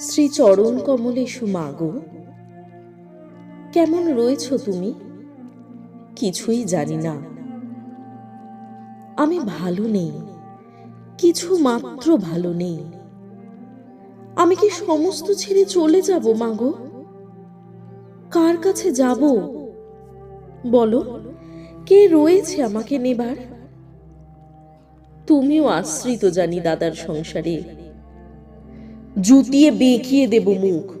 শ্রী চরণ কমলে সুমাগো। কেমন রয়েছ তুমি? কিছুই জানি না। আমি ভালো নেই। কিছু মাত্র ভালো নেই। আমি কি সমস্ত ছেড়ে চলে যাব, মাগো? কার কাছে যাব? বলো, কে রয়েছে আমাকে নেবার? তুমিও আশ্রিত জানি দাদার সংসারে। জুতিয়ে বেঁকিয়ে দেব মুখ।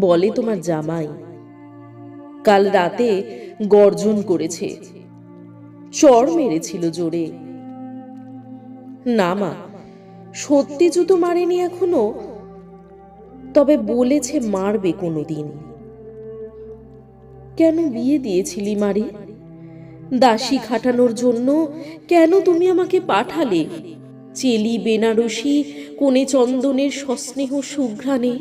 বলে তোমার জামাই। কাল রাতে গর্জন করেছে। চর মেরেছিল জোরে। না মা, সত্যি জুতো মারেনি এখনও? তবে বলেছে মারবে কোনো কোনোদিন। কেন বিয়ে দিয়েছিলি মারে? দাসী খাটানোর জন্য কেন তুমি আমাকে পাঠালে? চেলি বেনারসি, কোণে চন্দনের সস্নেহ সুঘ্রাণে।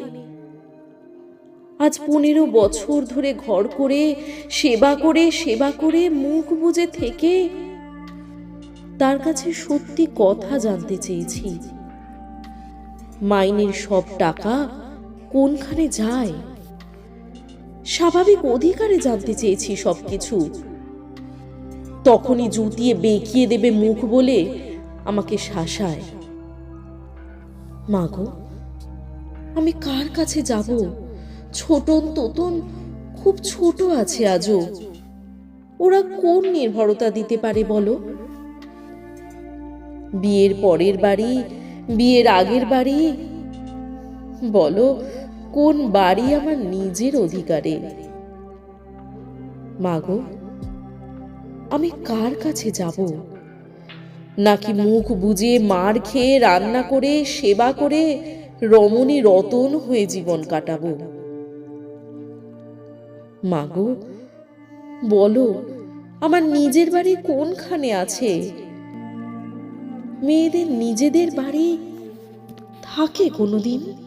আজ পনেরো বছর ধরে ঘর করে, সেবা করে সেবা করে মুখ বুজে থেকে, তার কাছে সত্যি কথা জানতে চেয়েছি। মাইনের সব টাকা কোনখানে যায়? স্বাভাবিক অধিকারে জানতে চেয়েছি সবকিছু। তখনই জুতিয়ে বেঁকিয়ে দেবে মুখ বলে আমাকে শাসায়। মাগো, আমি কার কাছে যাব? ছোটন তোতন খুব ছোট আছে আজও। ওরা কোন নির্ভরতা দিতে পারে বলো? বিয়ের পরের বাড়ি, বিয়ের আগের বাড়ি? বলো, কোন বাড়ি আমার নিজের অধিকারে? মাগো, আমি কার কাছে যাব? নাকি মুখ বুঝে মার খেয়ে রান্না করে, সেবা করে রমণী রতন হয়ে জীবন কাটাবো? মাগো বলো, আমার নিজের বাড়ি কোনখানে আছে? মেয়েদের নিজেদের বাড়ি থাকে কোনোদিন?